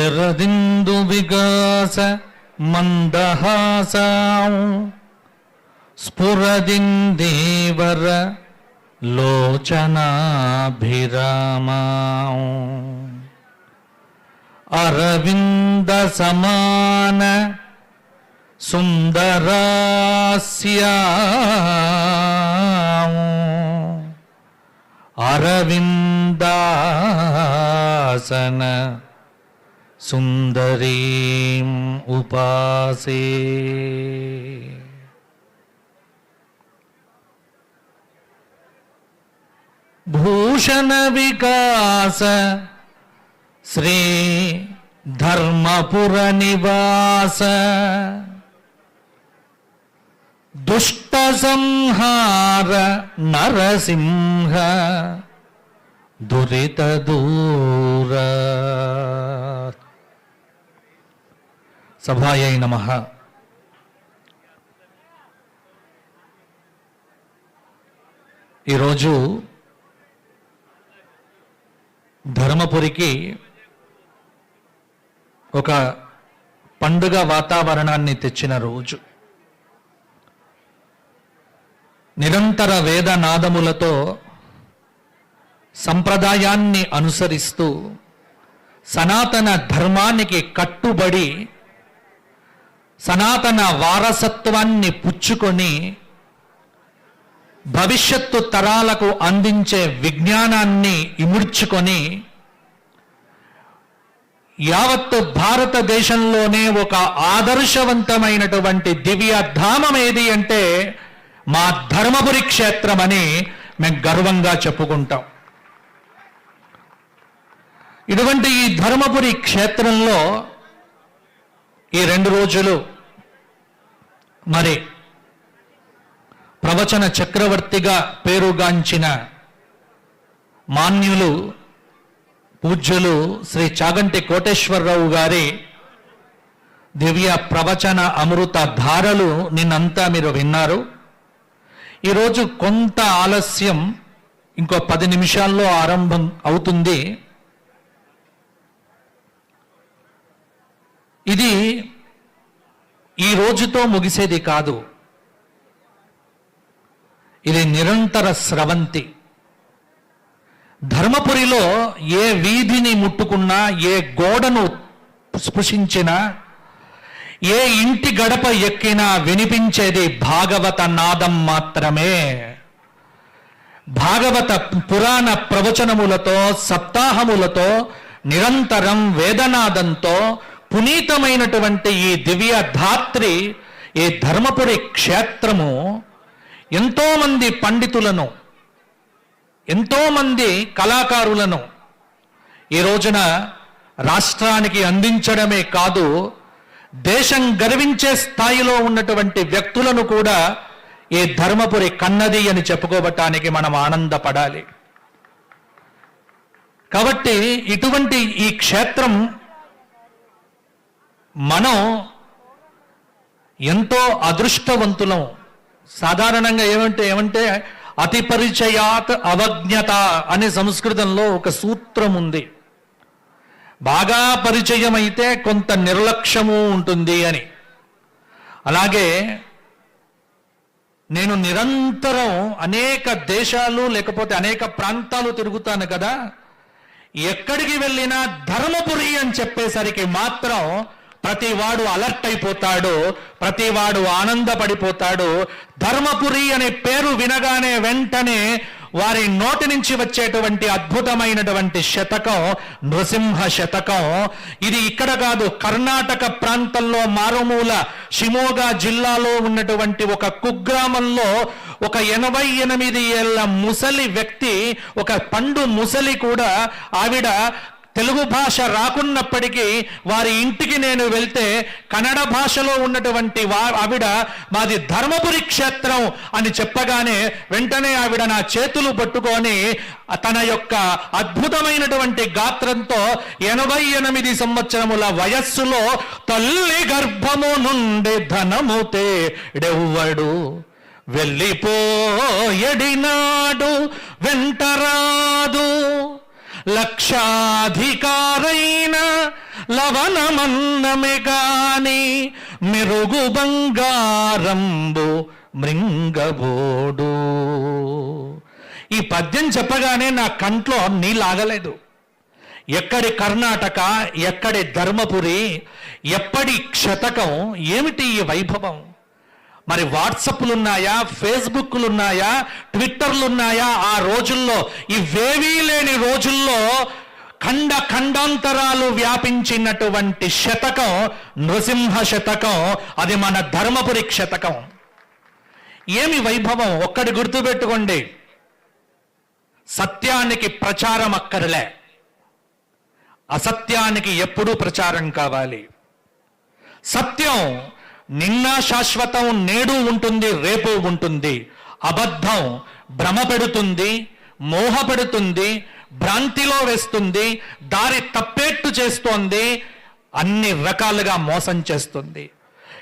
శరదిందు వికాస మందహాసాం. స్ఫురదిందేవర లోచనాభిరామా. అరవింద సమాన సుందరాస్యా. అరవిందాసన సుందరీం ఉపాసే భూషణ వికాస శ్రీ ధర్మపుర నివాస దుష్ట సంహార నరసింహ దురిత దూర సభాయై నమ. ఈరోజు ధర్మపురికి ఒక పండుగ వాతావరణాన్ని తెచ్చిన రోజు. నిరంతర వేదనాదములతో సంప్రదాయాన్ని అనుసరిస్తూ సనాతన ధర్మానికి కట్టుబడి సనాతన వారసత్వాన్ని పుచ్చుకొని భవిష్యత్తు తరాలకు అందించే విజ్ఞానాన్ని ఇముడ్చుకొని యావత్తు భారతదేశంలోనే ఒక ఆదర్శవంతమైనటువంటి దివ్య ధామం ఏది అంటే మా ధర్మపురి క్షేత్రం అని మేము గర్వంగా చెప్పుకుంటాం. ఇటువంటి ఈ ధర్మపురి క్షేత్రంలో ఈ రెండు రోజులు మరి ప్రవచన చక్రవర్తిగా పేరుగాంచిన మాన్యులు పూజ్యులు శ్రీ చాగంటి కోటేశ్వరరావు గారి దివ్య ప్రవచన అమృత ధారలు నిన్నంతా మీరు విన్నారు. ఈరోజు కొంత ఆలస్యం ఇంకో పది నిమిషాల్లో ఆరంభం అవుతుంది. ఇది ఈ రోజుతో ముగిసేది కాదు. ఇది నిరంతర స్రవంతి. ధర్మపురిలో ఏ వీధిని ముట్టుకున్నా ఏ గోడను స్పృశించినా ఏ ఇంటి గడప ఎక్కినా వినిపించేది భాగవత నాదం మాత్రమే. భాగవత పురాణ ప్రవచనములతో సప్తాహములతో నిరంతరం వేదనాదంతో పునీతమైనటువంటి ఈ దివ్య ధాత్రి ఈ ధర్మపురి క్షేత్రము ఎంతోమంది పండితులను ఎంతోమంది కళాకారులను ఈ రోజున రాష్ట్రానికి అందించడమే కాదు దేశం గర్వించే స్థాయిలో ఉన్నటువంటి వ్యక్తులను కూడా ఈ ధర్మపురి కన్నది అని చెప్పుకోవటానికి మనం ఆనందపడాలి. కాబట్టి ఇటువంటి ఈ క్షేత్రం మనం ఎంతో అదృష్టవంతులం. సాధారణంగా ఏమంటే ఏమంటే అతి పరిచయాత్ అవజ్ఞత అనే సంస్కృతంలో ఒక సూత్రం ఉంది. బాగా పరిచయం అయితే కొంత నిర్లక్ష్యము ఉంటుంది అని. అలాగే నేను నిరంతరం అనేక దేశాలు లేకపోతే అనేక ప్రాంతాలు తిరుగుతాను కదా. ఎక్కడికి వెళ్ళినా ధర్మపురి అని చెప్పేసరికి మాత్రం ప్రతివాడు అలర్ట్ అయిపోతాడు ప్రతివాడు ఆనందపడిపోతాడు. ధర్మపురి అనే పేరు వినగానే వెంటనే వారి నోటి నుంచి వచ్చేటువంటి అద్భుతమైనటువంటి శతకం నృసింహ శతకం. ఇది ఇక్కడ కాదు కర్ణాటక ప్రాంతంలో మారుమూల షిమోగా జిల్లాలో ఉన్నటువంటి ఒక కుగ్రామంలో ఒక ఎనభై ఎనిమిది ఏళ్ళ ముసలి వ్యక్తి ఒక పండు ముసలి కూడా ఆవిడ తెలుగు భాష రాకున్నప్పటికీ వారి ఇంటికి నేను వెళ్తే కన్నడ భాషలో ఉన్నటువంటి వా ఆవిడ మాది ధర్మపురి క్షేత్రం అని చెప్పగానే వెంటనే ఆవిడ నా చేతులు పట్టుకొని తన యొక్క అద్భుతమైనటువంటి గాత్రంతో ఎనభై ఎనిమిది సంవత్సరముల వయస్సులో తల్లి గర్భము నుండి ధనము తేడెవ్వడు వెళ్ళిపోయడినాడు వెంటరాదు. లక్షాధికారైన లవణమన్నమే గాని మెరుగు బంగారంబు మృంగబోడు. ఈ పద్యం చెప్పగానే నా కంట్లో నీళ్ళు ఆగలేదు ఎక్కడి కర్ణాటక ఎక్కడి ధర్మపురి ఎప్పటి క్షతకం ఏమిటి ఈ వైభవం? మరి వాట్సప్లు ఉన్నాయా ఫేస్బుక్లు ఉన్నాయా ట్విట్టర్లు ఉన్నాయా ఆ రోజుల్లో ఇవేవీ లేని రోజుల్లో ఖండ ఖండాంతరాలు వ్యాపించినటువంటి శతకం నృసింహ శతకం అది మన ధర్మపురి శతకం. ఏమి వైభవం? ఒక్కడి గుర్తుపెట్టుకోండి. సత్యానికి ప్రచారం అక్కర్లే. అసత్యానికి ఎప్పుడూ ప్రచారం కావాలి. సత్యం నిన్న శాశ్వతం నేడు ఉంటుంది రేపు ఉంటుంది. అబద్ధం భ్రమ పెడుతుంది మోహ పెడుతుంది భ్రాంతిలో వేస్తుంది దారి తప్పేట్టు చేస్తోంది అన్ని రకాలుగా మోసం చేస్తుంది.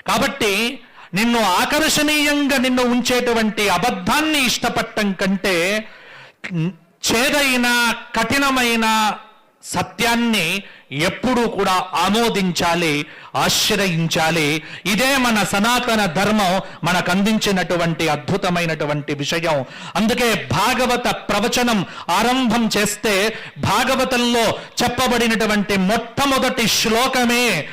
కాబట్టి నిన్ను ఆకర్షణీయంగా నిన్ను ఉంచేటువంటి అబద్ధాన్ని ఇష్టపడటం కంటే చేదైన కఠినమైన సత్యాన్ని ఎప్పుడూ కూడా ఆమోదించాలి ఆశ్రయించాలి. ఇదే మన సనాతన ధర్మం మనకు అందించినటువంటి అద్భుతమైనటువంటి విషయం. అందుకే భాగవత ప్రవచనం ఆరంభం చేస్తే భాగవతంలో చెప్పబడినటువంటి మొట్టమొదటి శ్లోకమే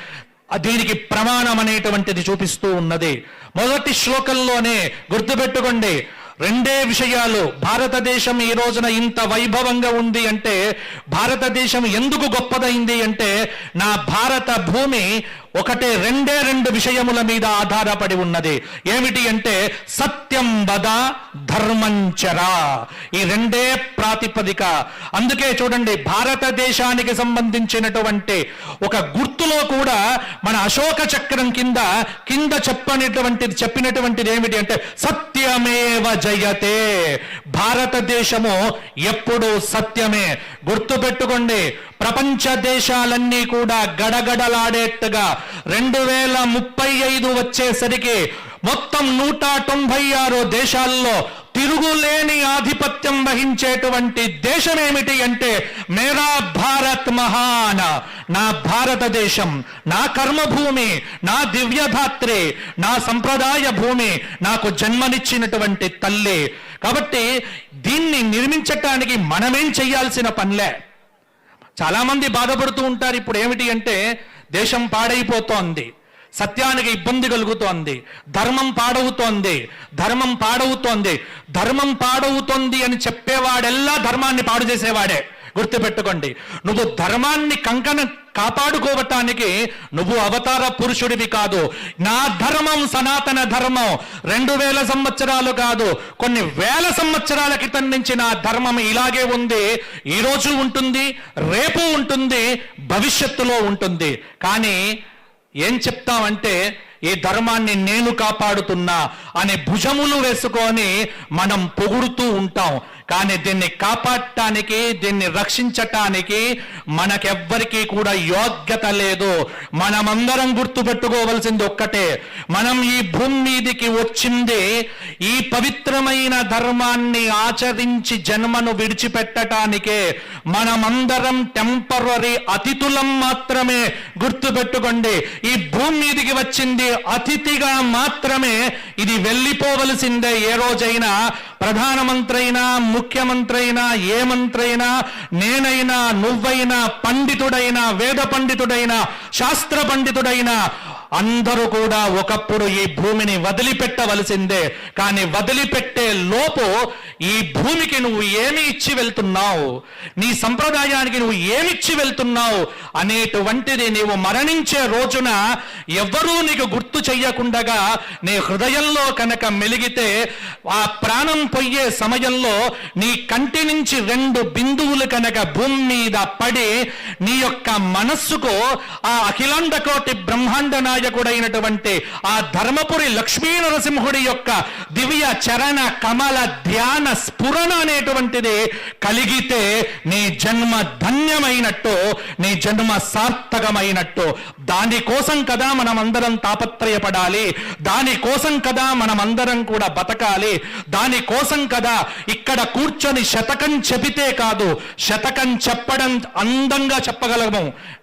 దీనికి ప్రమాణం అనేటువంటిది చూపిస్తూ ఉన్నది. మొదటి శ్లోకంలోనే గుర్తుపెట్టుకోండి. రెండే విషయాలు. భారతదేశం ఈ రోజున ఇంత వైభవంగా ఉంది అంటే భారతదేశం ఎందుకు గొప్పదైంది అంటే నా భారత భూమి ఒకటే రెండే రెండు విషయముల మీద ఆధారపడి ఉన్నది. ఏమిటి అంటే సత్యం వద ధర్మంచరా ఈ రెండే ప్రాతిపదిక. అందుకే చూడండి భారతదేశానికి సంబంధించినటువంటి ఒక గుర్తులో కూడా మన అశోక చక్రం కింద కింద చెప్పనిటువంటిది చెప్పినటువంటిది ఏమిటి అంటే సత్యమేవ జయతే. భారతదేశము ఎప్పుడు సత్యమే. గుర్తుపెట్టుకోండి ప్రపంచ దేశాలన్నీ కూడా గడగడలాడేట్టుగా రెండు వేల ముప్పై ఐదు వచ్చేసరికి మొత్తం నూట తొంభై ఆరు దేశాల్లో తిరుగులేని ఆధిపత్యం వహించేటువంటి దేశం ఏమిటి అంటే మేరా భారత్ మహాన. నా భారతదేశం నా కర్మభూమి నా దివ్యధాత్రి నా సంప్రదాయ భూమి నాకు జన్మనిచ్చినటువంటి తల్లి. కాబట్టి దీన్ని నిర్మించటానికి మనమేం చేయాల్సిన పనిలే? చాలా మంది బాధపడుతూ ఉంటారు. ఇప్పుడు ఏమిటి అంటే దేశం పాడైపోతోంది సత్యానికి ఇబ్బంది కలుగుతోంది ధర్మం పాడవుతోంది ధర్మం పాడవుతోంది ధర్మం పాడవుతోంది అని చెప్పేవాడెల్లా ధర్మాన్ని పాడు చేసేవాడే. గుర్తుపెట్టుకోండి నువ్వు ధర్మాన్ని కంకణ కాపాడుకోవటానికి నువ్వు అవతార పురుషుడివి కాదు. నా ధర్మం సనాతన ధర్మం. రెండు వేల సంవత్సరాలు కాదు. కొన్ని వేల సంవత్సరాల క్రితం నుంచి నా ధర్మం ఇలాగే ఉంది. ఈ ఉంటుంది రేపు ఉంటుంది భవిష్యత్తులో ఉంటుంది. కానీ ఏం చెప్తామంటే ఈ ధర్మాన్ని నేను కాపాడుతున్నా అనే భుజములు వేసుకొని మనం పొగుడుతూ ఉంటాం. కానీ దీన్ని కాపాడటానికి దీన్ని రక్షించటానికి మనకెవ్వరికీ కూడా యోగ్యత లేదు. మనమందరం గుర్తుపెట్టుకోవలసింది ఒక్కటే. మనం ఈ భూమి మీదికి వచ్చింది ఈ పవిత్రమైన ధర్మాన్ని ఆచరించి జన్మను విడిచిపెట్టటానికే. మనమందరం టెంపరీ అతిథులం మాత్రమే గుర్తుపెట్టుకోండి. ఈ భూమి మీదికి వచ్చింది అతిథిగా మాత్రమే ఇది వెళ్ళిపోవలసిందే. ఏ రోజైనా ప్రధానమంత్రైనా ముఖ్యమంత్రైనా ఏ మంత్రైనా నేనైనా నువ్వైనా పండితుడైనా వేద పండితుడైనా శాస్త్ర పండితుడైనా అందరూ కూడా ఒకప్పుడు ఈ భూమిని వదిలిపెట్టవలసిందే. కానీ వదిలిపెట్టే లోపు ఈ భూమికి నువ్వు ఏమి ఇచ్చి వెళ్తున్నావు? నీ సంప్రదాయానికి నువ్వు ఏమిచ్చి వెళ్తున్నావు? అనేటువంటిది నీవు మరణించే రోజున ఎవ్వరూ నీకు గుర్తు చెయ్యకుండగా నీ హృదయంలో కనుక మెలిగితే ఆ ప్రాణం పోయే సమయంలో నీ కంటి నుంచి రెండు బిందువులు కనుక భూమి మీద పడి నీ యొక్క మనస్సుకు ఆ అఖిలాండ కోటి బ్రహ్మాండ నాయకుడైనటువంటి ఆ ధర్మపురి లక్ష్మీ నరసింహుడి యొక్క దివ్య చరణ కమల ధ్యాన స్ఫురణ అనేటువంటిది కలిగితే నీ జన్మ ధన్యమైనట్టు నీ జన్మ సార్థకమైనట్టు దానికోసం కదా మనం అందరం తాపత్రయపడాలి దానికోసం కదా మనం అందరం కూడా బతకాలి. దానికోసం కదా ఇక్కడ కూర్చొని శతకం చెబితే కాదు శతకం చెప్పడం అందంగా చెప్పగలము.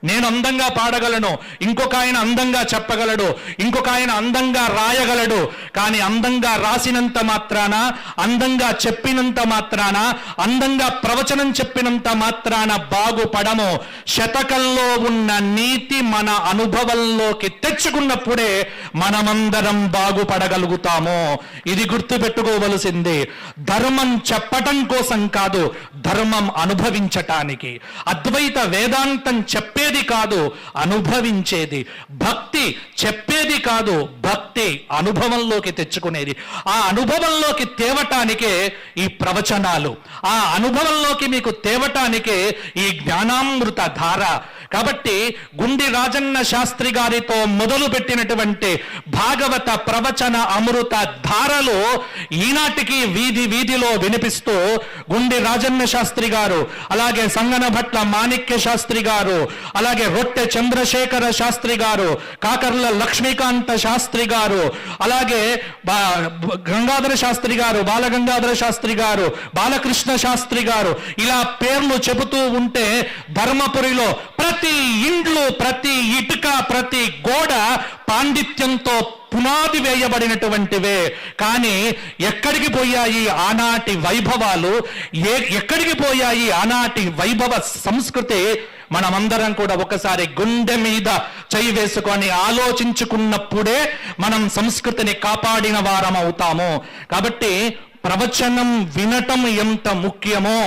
నేను అందంగా పాడగలను ఇంకొక ఆయన అందంగా చెప్పగలడు ఇంకొక ఆయన అందంగా రాయగలడు. కానీ అందంగా రాసినంత మాత్రాన అందంగా చెప్పినంత మాత్రాన అందంగా ప్రవచనం చెప్పినంత మాత్రాన బాగుపడము. శతకంలో ఉన్న నీతి మన అనుభవంలోకి తెచ్చుకున్నప్పుడే మనమందరం బాగుపడగలుగుతాము. ఇది గుర్తుపెట్టుకోవలసింది. ధర్మం చెప్పటం కోసం కాదు ధర్మం అనుభవించటానికి. అద్వైత వేదాంతం చెప్పేది కాదు అనుభవించేది. భక్తి చెప్పేది కాదు భక్తి అనుభవంలోకి తెచ్చుకునేది. ఆ అనుభవంలోకి తేవటానికే ఈ ప్రవచనాలు. ఆ అనుభవంలోకి మీకు తేవటానికే ఈ జ్ఞానామృత ధార. కాబట్టి గుండి రాజన్న శాస్త్రి గారితో మొదలు పెట్టినటువంటి భాగవత ప్రవచన అమృత ధారలు ఈనాటికి వీధి వీధిలో వినిపిస్తూ గుండి రాజన్న శాస్త్రి గారు అలాగే సంగన భట్ల మాణిక్య శాస్త్రి గారు అలాగే రొట్టె చంద్రశేఖర శాస్త్రి గారు కాకర్ల లక్ష్మీకాంత శాస్త్రి గారు అలాగే గంగాధర శాస్త్రి గారు బాలగంగాధర శాస్త్రి గారు బాలకృష్ణ శాస్త్రి గారు ఇలా పేర్లు చెబుతూ ఉంటే ధర్మపురిలో ప్రతి ఇండ్లు ప్రతి ఇటు ఇటుక ప్రతి గోడ పాండిత్యంతో పునాది వేయబడినటువంటివే. కానీ ఎక్కడికి పోయాయి ఆనాటి వైభవాలు? ఏ ఎక్కడికి పోయాయి ఆనాటి వైభవ సంస్కృతి? మనమందరం కూడా ఒకసారి గుండె మీద చేయి వేసుకొని ఆలోచించుకున్నప్పుడే మనం సంస్కృతిని కాపాడిన వారం అవుతాము కాబట్టి ప్రవచనం వినటం ఎంత ముఖ్యమో?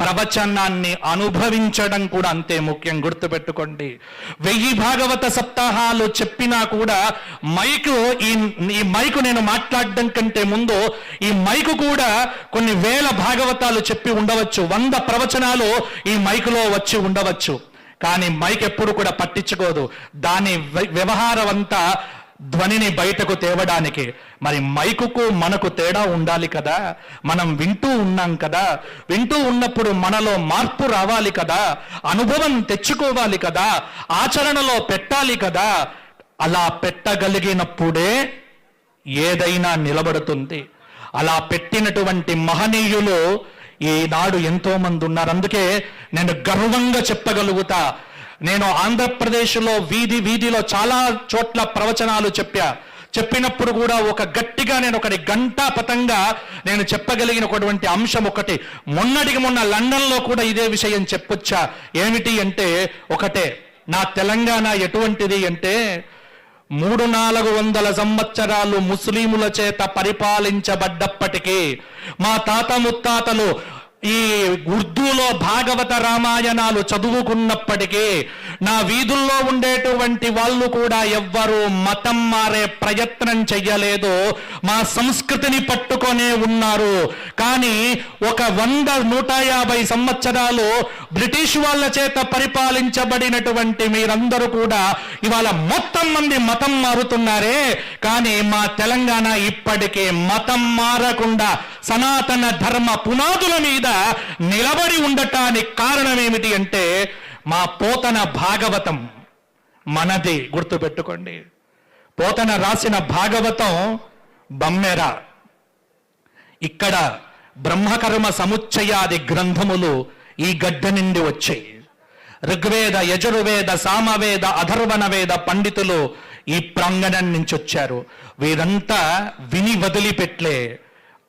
ప్రవచనాన్ని అనుభవించడం కూడా అంతే ముఖ్యం. గుర్తుపెట్టుకోండి. వెయ్యి భాగవత సప్తాహాలు చెప్పినా కూడా మైకు ఈ ఈ మైకు నేను మాట్లాడడం కంటే ముందు ఈ మైకు కూడా కొన్ని వేల భాగవతాలు చెప్పి ఉండవచ్చు. వంద ప్రవచనాలు ఈ మైకులో వచ్చి ఉండవచ్చు. కానీ మైక్ ఎప్పుడు కూడా పట్టించుకోదు. దాని వ్య- వ్యవహారం అంతా ధ్వనిని బయటకు తేవడానికి. మరి మైకుకు మనకు తేడా ఉండాలి కదా? మనం వింటూ ఉన్నాం కదా? వింటూ ఉన్నప్పుడు మనలో మార్పు రావాలి కదా? అనుభవం తెచ్చుకోవాలి కదా? ఆచరణలో పెట్టాలి కదా? అలా పెట్టగలిగినప్పుడే ఏదైనా నిలబడుతుంది. అలా పెట్టినటువంటి మహనీయులు ఈనాడు ఎంతో మంది ఉన్నారు. అందుకే నేను గర్వంగా చెప్పగలుగుతా. నేను ఆంధ్రప్రదేశ్లో వీధి వీధిలో చాలా చోట్ల ప్రవచనాలు చెప్పా. చెప్పినప్పుడు కూడా ఒక గట్టిగా నేను ఒకటి గంటా పతంగా నేను చెప్పగలిగినటువంటి అంశం ఒకటి. మొన్నటికి మొన్న లండన్లో కూడా ఇదే విషయం చెప్పొచ్చా? ఏమిటి అంటే ఒకటే నా తెలంగాణ ఎటువంటిది అంటే మూడు నాలుగు వందల సంవత్సరాలు ముస్లిముల చేత పరిపాలించబడ్డప్పటికీ మా తాత ముత్తాతలు ఈ ఉర్దూలో భాగవత రామాయణాలు చదువుకున్నప్పటికీ నా వీధుల్లో ఉండేటువంటి వాళ్ళు కూడా ఎవ్వరూ మతం మారే ప్రయత్నం చెయ్యలేదు. మా సంస్కృతిని పట్టుకొనే ఉన్నారు. కానీ ఒక వంద నూట యాభై సంవత్సరాలు బ్రిటిష్ వాళ్ళ చేత పరిపాలించబడినటువంటి మీరందరూ కూడా ఇవాళ మొత్తం మంది మతం మారుతున్నారే. కానీ మా తెలంగాణ ఇప్పటికే మతం మారకుండా సనాతన ధర్మ పునాదుల మీద నిలబడి ఉండటానికి కారణం ఏమిటి అంటే మా పోతన భాగవతం మనది గుర్తుపెట్టుకోండి. పోతన రాసిన భాగవతం బమ్మెర. ఇక్కడ బ్రహ్మకర్మ సముచ్చయాది గ్రంథములు ఈ గడ్డ నుండి వచ్చాయి. ఋగ్వేద యజుర్వేద సామవేద అధర్వణవేద పండితులు ఈ ప్రాంగణం నుంచి వచ్చారు. వీరంతా విని వదిలిపెట్లే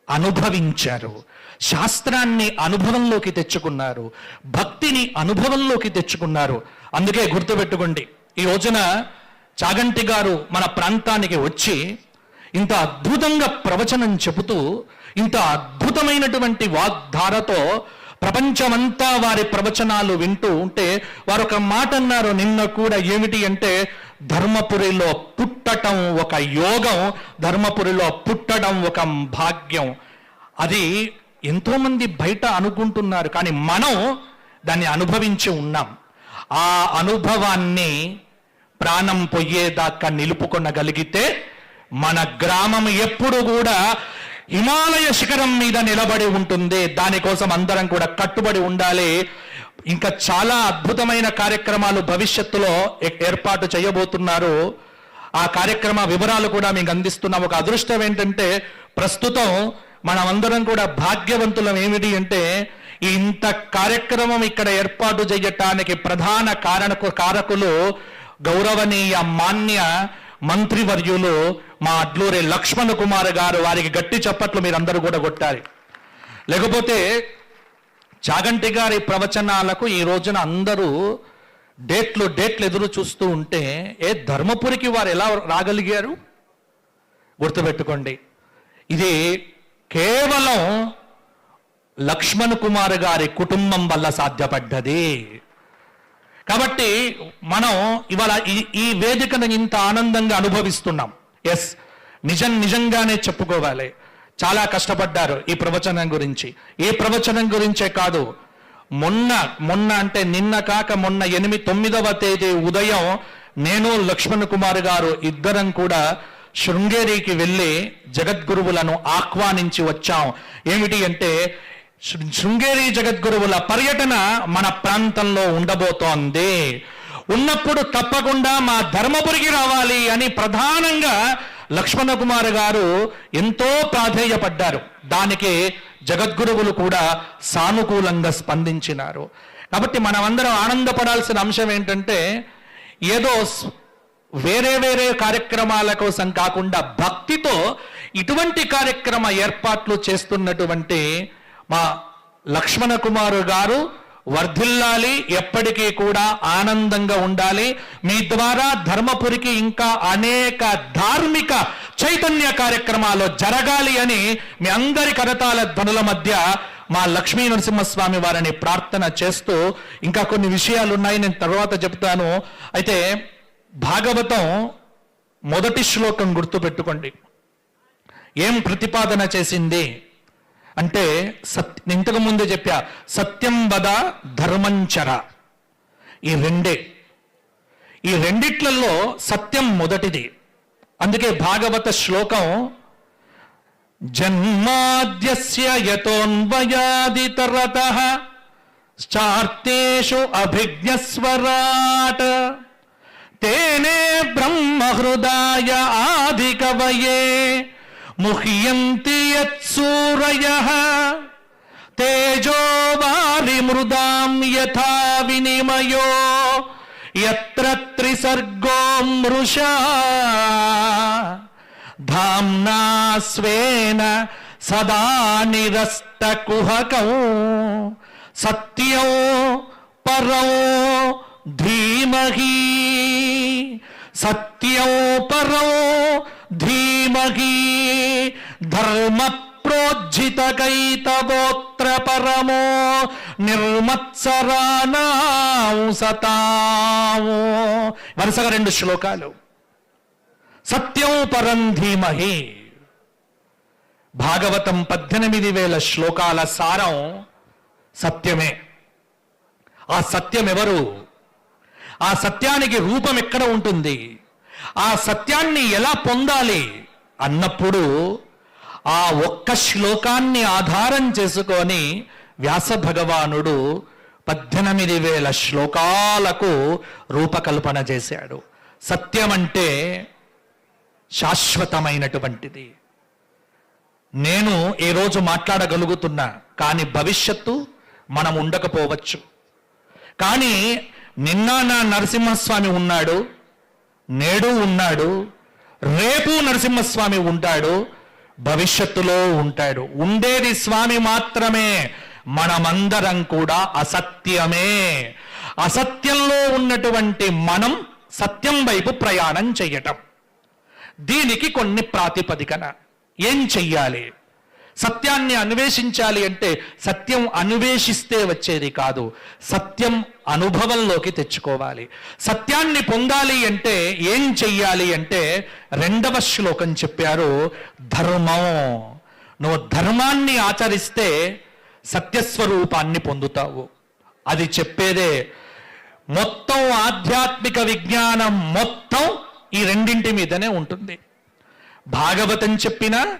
అనుభవించారు. శాస్త్రాన్ని అనుభవంలోకి తెచ్చుకున్నారు భక్తిని అనుభవంలోకి తెచ్చుకున్నారు. అందుకే గుర్తుపెట్టుకోండి ఈ రోజున చాగంటి గారు మన ప్రాంతానికి వచ్చి ఇంత అద్భుతంగా ప్రవచనం చెబుతూ ఇంత అద్భుతమైనటువంటి వాగ్ధారతో ప్రపంచమంతా వారి ప్రవచనాలు వింటూ ఉంటే వారు ఒక మాట అన్నారు నిన్న కూడా ఏమిటి అంటే ధర్మపురిలో పుట్టడం ఒక యోగం ధర్మపురిలో పుట్టడం ఒక భాగ్యం. అది ఎంతోమంది బయట అనుకుంటున్నారు కానీ మనం దాన్ని అనుభవించి ఉన్నాం. ఆ అనుభవాన్ని ప్రాణం పొయ్యేదాకా నిలుపుకొనగలిగితే మన గ్రామం ఎప్పుడు కూడా హిమాలయ శిఖరం మీద నిలబడి ఉంటుంది. దానికోసం అందరం కూడా కట్టుబడి ఉండాలి. ఇంకా చాలా అద్భుతమైన కార్యక్రమాలు భవిష్యత్తులో ఏర్పాటు చేయబోతున్నారు. ఆ కార్యక్రమ వివరాలు కూడా మీకు అందిస్తున్నాం. ఒక అదృష్టం ఏంటంటే ప్రస్తుతం మనమందరం కూడా భాగ్యవంతులం ఏమిటి అంటే ఇంత కార్యక్రమం ఇక్కడ ఏర్పాటు చేయటానికి ప్రధాన కారణకు కారకులు గౌరవనీయ మాన్య మంత్రివర్యులు మా అడ్లూరి లక్ష్మణ్ కుమార్ గారు వారికి గట్టి చప్పట్లు మీరందరూ కూడా కొట్టాలి. లేకపోతే చాగంటి గారి ప్రవచనాలకు ఈ రోజున అందరూ డేట్లు డేట్లు ఎదురు చూస్తూ ఉంటే ఏ ధర్మపురికి వారు ఎలా రాగలిగారు? గుర్తుపెట్టుకోండి. ఇది కేవలం లక్ష్మణ్ కుమార్ గారి కుటుంబం వల్ల సాధ్యపడ్డది. కాబట్టి మనం ఇవాళ ఈ ఈ వేదికను ఇంత ఆనందంగా అనుభవిస్తున్నాం. ఎస్ నిజం నిజంగానే చెప్పుకోవాలి. చాలా కష్టపడ్డారు ఈ ప్రవచనం గురించి. ఏ ప్రవచనం గురించే కాదు మొన్న మొన్న అంటే నిన్న కాక మొన్న ఎనిమిది తొమ్మిదవ తేదీ ఉదయం నేను లక్ష్మణ్ కుమార్ గారు ఇద్దరం కూడా శృంగేరికి వెళ్ళి జగద్గురువులను ఆహ్వానించి వచ్చాం. ఏమిటి అంటే శృంగేరి జగద్గురువుల పర్యటన మన ప్రాంతంలో ఉండబోతోంది. ఉన్నప్పుడు తప్పకుండా మా ధర్మపురికి రావాలి అని ప్రధానంగా లక్ష్మణ కుమార్ గారు ఎంతో ప్రాధేయపడ్డారు. దానికి జగద్గురువులు కూడా సానుకూలంగా స్పందించినారు. కాబట్టి మనమందరం ఆనందపడాల్సిన అంశం ఏంటంటే ఏదో వేరే వేరే కార్యక్రమాల కోసం కాకుండా భక్తితో ఇటువంటి కార్యక్రమ ఏర్పాట్లు చేస్తున్నటువంటి మా లక్ష్మణ కుమారు గారు వర్ధిల్లాలి ఎప్పటికీ కూడా ఆనందంగా ఉండాలి. మీ ద్వారా ధర్మపురికి ఇంకా అనేక ధార్మిక చైతన్య కార్యక్రమాలు జరగాలి అని మీ అందరి కరతాల ధ్వనుల మధ్య మా లక్ష్మీ నరసింహస్వామి వారిని ప్రార్థన చేస్తూ ఇంకా కొన్ని విషయాలు ఉన్నాయి నేను తర్వాత చెప్తాను. అయితే భాగవతం మొదటి శ్లోకం గుర్తుపెట్టుకోండి. ఏం ప్రతిపాదన చేసింది? అంటే సత్ ఇంతకు ముందే చెప్పా సత్యం వద ధర్మంచర ఈ రెండే. ఈ రెండిట్లలో సత్యం మొదటిది. అందుకే భాగవత శ్లోకం జన్మాద్యస్య యతోన్వయాదితరత చార్తేషు అభిజ్ఞస్వరాట్ తేనే బ్రహ్మహృదాయ ఆదికవయే ముహ్యంతి యత్సూరయ తేజో వారిమృదాం యథా వినిమయో యత్ర త్రిసర్గో మృషా ధామ్నా స్వేన సదా నిరస్తకుహకం సత్యం పరం ధీమహి సత్యం పరో ధీమహి ధర్మ ప్రోజ్జితకైతవోత్ర పరమో నిర్మత్సరాణాంసతామో వరుసగా రెండు శ్లోకాలు. సత్యం పరం ధీమహి. భాగవతం పద్దెనిమిది వేల శ్లోకాల సారం సత్యమే. ఆ సత్యం ఎవరు ఆ సత్యానికి రూపం ఎక్కడ ఉంటుంది? ఆ సత్యాన్ని ఎలా పొందాలి? అన్నప్పుడు ఆ ఒక్క శ్లోకాన్ని ఆధారం చేసుకొని వ్యాస భగవానుడు పద్దెనిమిది వేల శ్లోకాలకు రూపకల్పన చేశాడు. సత్యం అంటే శాశ్వతమైనటువంటిది. నేను ఏ రోజు మాట్లాడగలుగుతున్నా కానీ భవిష్యత్తు మనం ఉండకపోవచ్చు. కానీ నిన్న నా నరసింహస్వామి ఉన్నాడు నేడు ఉన్నాడు రేపు నరసింహస్వామి ఉంటాడు భవిష్యత్తులో ఉంటాడు. ఉండేది స్వామి మాత్రమే మనమందరం కూడా అసత్యమే. అసత్యంలో ఉన్నటువంటి మనం సత్యం వైపు ప్రయాణం చెయ్యటం దీనికి కొన్ని ప్రాతిపదికన ఏం చెయ్యాలి? సత్యాన్ని అన్వేషించాలి అంటే సత్యం అన్వేషిస్తే వచ్చేది కాదు. సత్యం అనుభవంలోకి తెచ్చుకోవాలి. సత్యాన్ని పొందాలి అంటే ఏం చెయ్యాలి అంటే రెండవ శ్లోకం చెప్పారు ధర్మం. నువ్వు ధర్మాన్ని ఆచరిస్తే సత్యస్వరూపాన్ని పొందుతావు. అది చెప్పేదే. మొత్తం ఆధ్యాత్మిక విజ్ఞానం మొత్తం ఈ రెండింటి మీదనే ఉంటుంది. భాగవతం చెప్పినా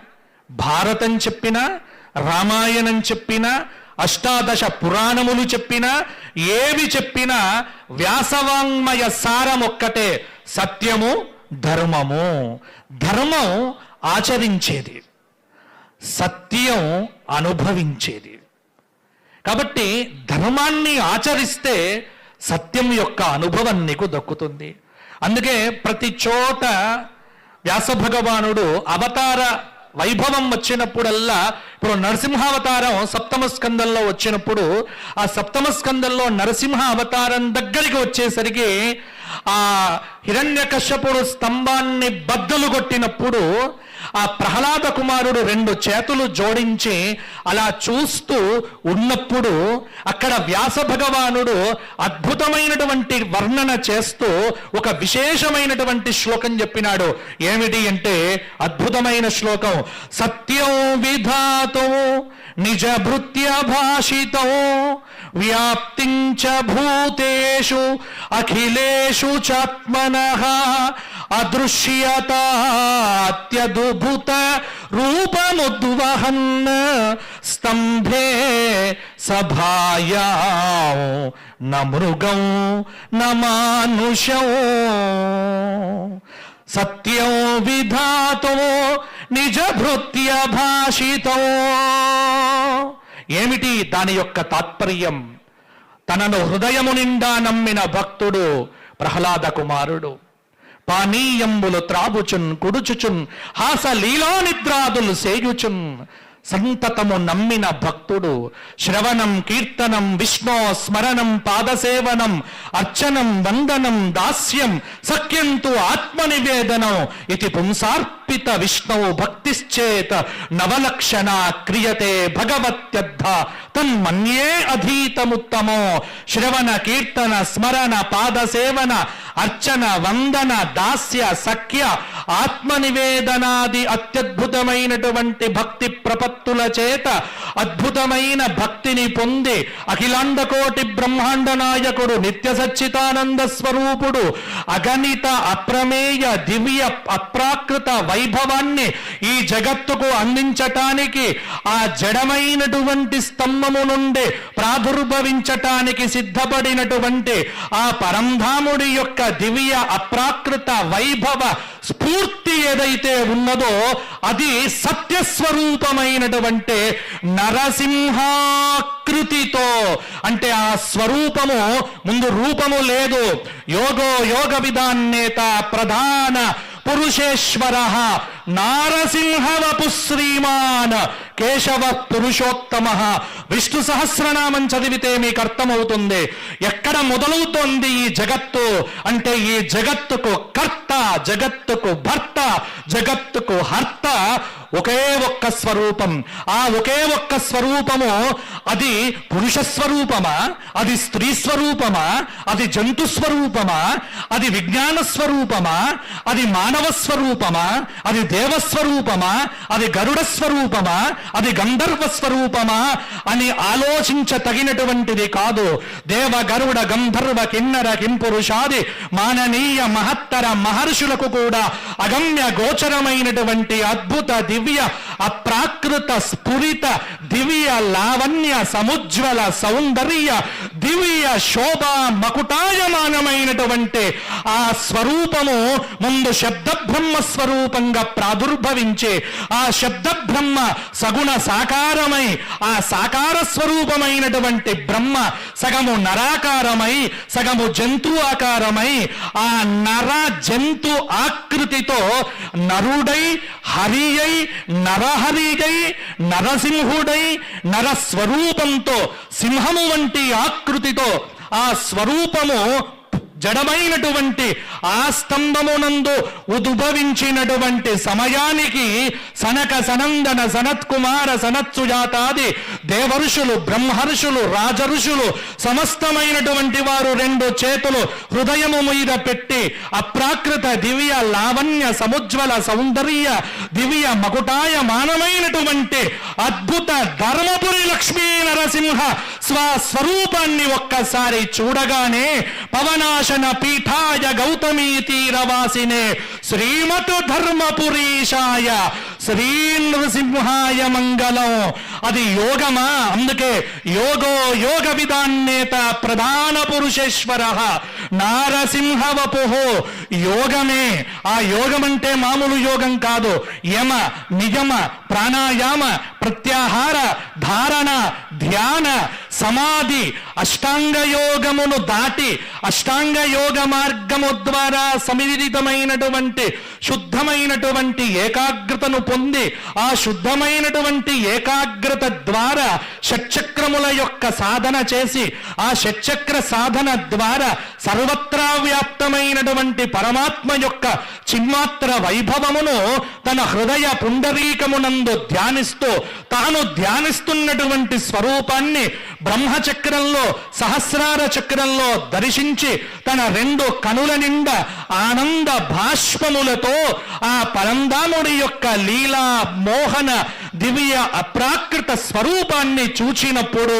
భారతం చెప్పినా రామాయణం చెప్పినా అష్టాదశ పురాణములు చెప్పినా ఏవి చెప్పినా వ్యాసవాంగ్మయ సారం ఒక్కటే సత్యము ధర్మము. ధర్మం ఆచరించేది. సత్యం అనుభవించేది. కాబట్టి ధర్మాన్ని ఆచరిస్తే సత్యం యొక్క అనుభవం నీకు దక్కుతుంది. అందుకే ప్రతి చోట వ్యాస భగవానుడు అవతార వైభవం వచ్చినప్పుడల్లా ఇప్పుడు నరసింహావతారం సప్తమ స్కందంలో వచ్చినప్పుడు ఆ సప్తమ స్కందంలో నరసింహ అవతారం దగ్గరికి వచ్చేసరికి ఆ హిరణ్యకశ్యపుడు స్తంభాన్ని బద్దలు కొట్టినప్పుడు ఆ ప్రహ్లాద కుమారుడు రెండు చేతులు జోడించి అలా చూస్తూ ఉన్నప్పుడు అక్కడ వ్యాస భగవానుడు అద్భుతమైనటువంటి వర్ణన చేస్తూ ఒక విశేషమైనటువంటి శ్లోకం చెప్పినాడు. ఏమిటి అంటే అద్భుతమైన శ్లోకం. సత్యం విధాతో నిజ భృత్య భాషితో వ్యాప్తించ భూతేషు అఖిలేషు చాత్మన అదృశ్యతాత్యద్భుత రూపముద్వహన్ స్తంభే సభాయా న మృగం న మానుషం. సత్యం విధాతో నిజ భృత్య భాషితో. ఏమిటి దాని యొక్క తాత్పర్యం? తనను హృదయము నిండా నమ్మిన భక్తుడు ప్రహ్లాద కుమారుడు పానీయంబులు త్రాబుచున్ కుడుచుచున్ హాస లీలా నిద్రాదులు సేయుచున్ సంతతము నమ్మిన భక్తుడు శ్రవణం కీర్తనం విష్ణో స్మరణం పాదసేవనం అర్చనం వందనం దాస్యం సఖ్యంతు ఆత్మనివేదనం ఇది పుంసార్పిత విష్ణు భక్తిశ్చేత నవలక్షణ క్రియతే భగవత్యర్థ. తన్మన్యే అధీతముత్తమో. శ్రవణ కీర్తన స్మరణ పాదసేవన అర్చన వందన దాస్య సఖ్య ఆత్మనివేదనాది అత్యద్భుతమైనటువంటి భక్తి భక్తుల చేత అద్భుతమైన భక్తిని పొంది అఖిలాండకోటి బ్రహ్మాండ నాయకుడు నిత్య సచ్చితానంద స్వరూపుడు అగణిత అప్రమేయ దివ్య అప్రాకృత వైభవాన్ని ఈ జగత్తుకు అందించటానికి ఆ జడమైనటువంటి స్తంభము నుండి ప్రాదుర్భవించటానికి సిద్ధపడినటువంటి ఆ పరంధాముడి యొక్క దివ్య అప్రాకృత వైభవ స్ఫూర్తి ఏదైతే ఉన్నదో అది సత్యస్వరూపమైన సత్యస్వరూపమైనటువంటి నరసింహాకృతితో అంటే ఆ స్వరూపము ముందు రూపము లేదు. యోగో యోగ విధాన్నేత ప్రధాన పురుషేశ్వర నారసింహవపు శ్రీమాన్ కేశవ పురుషోత్తమ. విష్ణు సహస్రనామం చదివితే మీకు అర్థమవుతుంది. ఎక్కడ మొదలవుతోంది ఈ జగత్తు? అంటే ఈ జగత్తుకు కర్త జగత్తుకు భర్త జగత్తుకు హర్త ఒకే ఒక్క స్వరూపం. ఆ ఒకే ఒక్క స్వరూపము అది పురుష స్వరూపమా? అది స్త్రీ స్వరూపమా? అది జంతు స్వరూపమా? అది విజ్ఞాన స్వరూపమా? అది మానవ స్వరూపమా? అది దేవస్వరూపమా అది గరుడ స్వరూపమా? అది గంధర్వ స్వరూపమా? అని ఆలోచించ తగినటువంటిది కాదు. దేవ గరుడ గంధర్వ కిన్నర కింపురుషాది మాననీయ మహత్తర మహర్షులకు కూడా అగమ్య గోచరమైనటువంటి అద్భుత దివ్య అప్రాకృత స్ఫురిత దివ్య లావణ్య సముజ్వల సౌందర్య దివ్య శోభ మకుటాయమానమైనటువంటి ఆ స్వరూపము ముందు శబ్ద బ్రహ్మ స్వరూపంగా ప్రాదుర్భవించే ఆ శబ్ద బ్రహ్మ సగుణ సాకారమై ఆ సాకార స్వరూపమైనటువంటి బ్రహ్మ సగము నరాకారమై సగము జంతు ఆకారమై ఆ నర జంతు ఆకృతితో నరుడై హరియై అయి నరసింహుడై నరస్వరూపంతో సింహము వంటి ఆకృతితో ఆ స్వరూపము జడమైనటువంటి ఆ స్తంభమునందు ఉద్భవించినటువంటి సమయానికి సనక సనందన సనత్కుమార సనత్సుజాతాది దేవర్షులు బ్రహ్మర్షులు రాజఋషులు సమస్తమైనటువంటి వారు రెండు చేతులు హృదయము మీద పెట్టి అప్రాకృత దివ్య లావణ్య సముజ్వల సౌందర్య దివ్య మకుటాయ మానమైనటువంటి అద్భుత ధర్మపురి లక్ష్మీ నరసింహ స్వస్వరూపాన్ని ఒక్కసారి చూడగానే పవనాశన పీఠాయ గౌతమీ తీరవాసినే శ్రీమతు ధర్మపురీషాయ శ్రీ నృసింహాయ మంగళం. అది యోగమా? అందుకే యోగో యోగ విధాన్నేత ప్రధాన పురుషేశ్వర నారసింహ వపుహో యోగమే. ఆ యోగం అంటే మామూలు యోగం కాదు. యమ నియమ ప్రాణాయామ ప్రత్యాహార ధారణ ధ్యాన సమాధి అష్టాంగ యోగమును దాటి అష్టాంగ యోగ మార్గము ద్వారా సమిళితమైనటువంటి శుద్ధమైనటువంటి ఏకాగ్రతను పొంది ఆ శుద్ధమైనటువంటి ఏకాగ్రత ద్వారా షట్చక్రముల యొక్క సాధన చేసి ఆ షట్చక్ర సాధన ద్వారా సర్వత్రా వ్యాప్తమైనటువంటి పరమాత్మ యొక్క చిన్మాత్ర వైభవమును తన హృదయ పుండరీకమునందు ధ్యానిస్తూ తాను ధ్యానిస్తున్నటువంటి స్వరూపాన్ని బ్రహ్మచక్రంలో సహస్రార చక్రంలో దర్శించి తన రెండు కనుల నిండా ఆనంద భాష్పములతో ఆ పరందాముడి యొక్క లీలా మోహన దివ్య అప్రాకృత స్వరూపాన్ని చూచినప్పుడు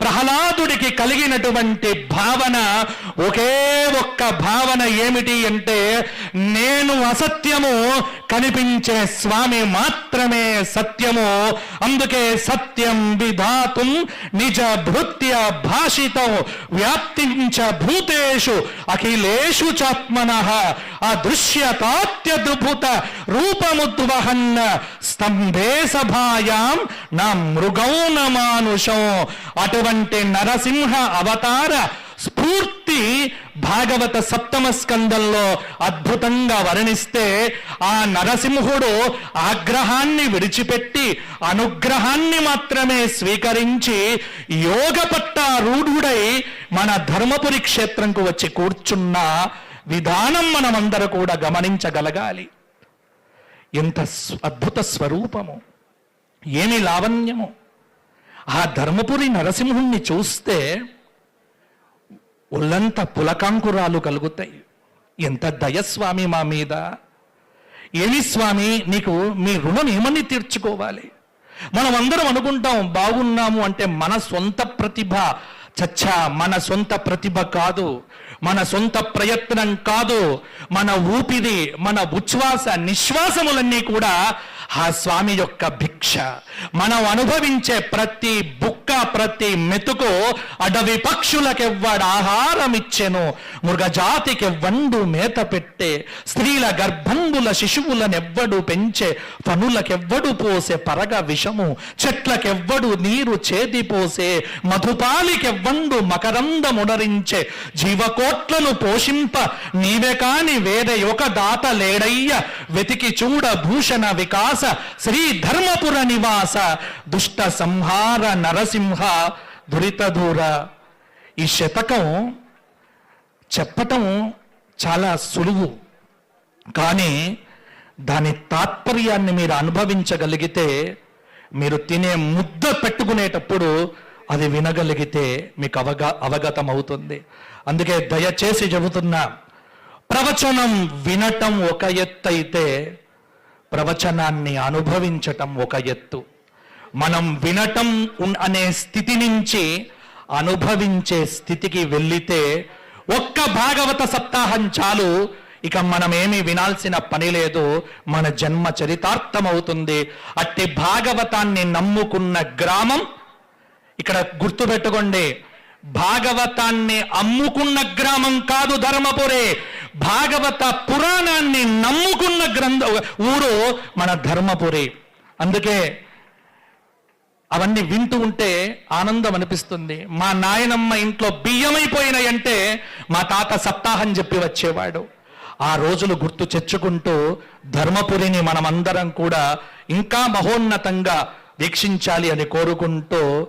ప్రహ్లాదుడికి కలిగినటువంటి భావన ఒకే ఒక్క భావన ఏమిటి అంటే నేను అసత్యము కనిపించే స్వామి మాత్రమే సత్యము. అందుకే సత్యం విధాతుం నిజ భృత్య భాషితం వ్యాప్తించ భూతేషు అఖిలేషు చాత్మన అదృశ్యతాత్యద్భుత రూపముద్వహన్న స్తంభేశ సభాయాం నా మృగౌ నమానుషం అటువంటి నరసింహ అవతార స్ఫూర్తి భాగవత సప్తమ స్కందంలో అద్భుతంగా వర్ణిస్తే ఆ నరసింహుడు ఆగ్రహాన్ని విడిచిపెట్టి అనుగ్రహాన్ని మాత్రమే స్వీకరించి యోగ పట్టారూఢుడై మన ధర్మపురి క్షేత్రంకు వచ్చి కూర్చున్న విధానం మనమందరూ కూడా గమనించగలగాలి. ఎంత అద్భుత స్వరూపము. ఏమి లావణ్యము? ఆ ధర్మపురి నరసింహుణ్ణి చూస్తే ఒళ్ళంత పులకాంకురాలు కలుగుతాయి. ఎంత దయస్వామి మా మీద. ఏమి స్వామి నీకు మీ రుణం ఏమని తీర్చుకోవాలి? మనం అందరం అనుకుంటాం బాగున్నాము అంటే మన సొంత ప్రతిభ. చచ్చా మన సొంత ప్రతిభ కాదు. మన సొంత ప్రయత్నం కాదు మన ఊపిరి మన ఉచ్ఛ్వాస నిశ్వాసములన్నీ కూడా ఆ స్వామి యొక్క భిక్ష. మనం అనుభవించే ప్రతి బుక్ బుక్క ప్రతి మెతుకు అడవి పక్షులకెవ్వడు ఆహారమిచ్చెను మృగజాతికెవ్వండు మేత పెట్టే స్త్రీల గర్భంబుల శిశువులనెవ్వడు పెంచే పనులకెవ్వడు పోసే పరగ విషము చెట్లకెవ్వడు నీరు చేతి పోసే మధుపాలికెవ్వండు మకరందముడరించే జీవకోట్లను పోషింప నీవే కాని వేరే ఒక దాత లేడయ్య వెతికి చూడ భూషణ వికాస శ్రీ ధర్మపుర నివాస దుష్ట సంహార నరసింహ దురిత దూర. ఈ శతకం చెప్పటం చాలా సులువు. కానీ దాని తాత్పర్యాన్ని మీరు అనుభవించగలిగితే మీరు తినే ముద్ద పెట్టుకునేటప్పుడు అది వినగలిగితే మీకు అవగా అవగతం అవుతుంది అందుకే దయచేసి చెబుతున్నా ప్రవచనం వినటం ఒక ఎత్తు అయితే ప్రవచనాన్ని అనుభవించటం ఒక ఎత్తు. మనం వినటం ఉన్- అనే స్థితి నుంచి అనుభవించే స్థితికి వెళ్ళితే ఒక్క భాగవత సప్తాహం చాలు. ఇక మనం వినాల్సిన పని లేదు. మన జన్మ చరితార్థమవుతుంది. అట్టి భాగవతాన్ని నమ్ముకున్న గ్రామం ఇక్కడ గుర్తుపెట్టుకోండి భాగవతాన్ని అమ్ముకున్న గ్రామం కాదు ధర్మపురే. భాగవత పురాణాన్ని నమ్ముకున్న గ్రంథ ఊరు మన ధర్మపురి. అందుకే అవన్నీ వింటూ ఉంటే ఆనందం అనిపిస్తుంది. మా నాయనమ్మ ఇంట్లో బియ్యమైపోయినాయంటే మా తాత సప్తాహం చెప్పి వచ్చేవాడు. ఆ రోజులు గుర్తు తెచ్చుకుంటూ ధర్మపురిని మనమందరం కూడా ఇంకా మహోన్నతంగా వీక్షించాలి అని కోరుకుంటూ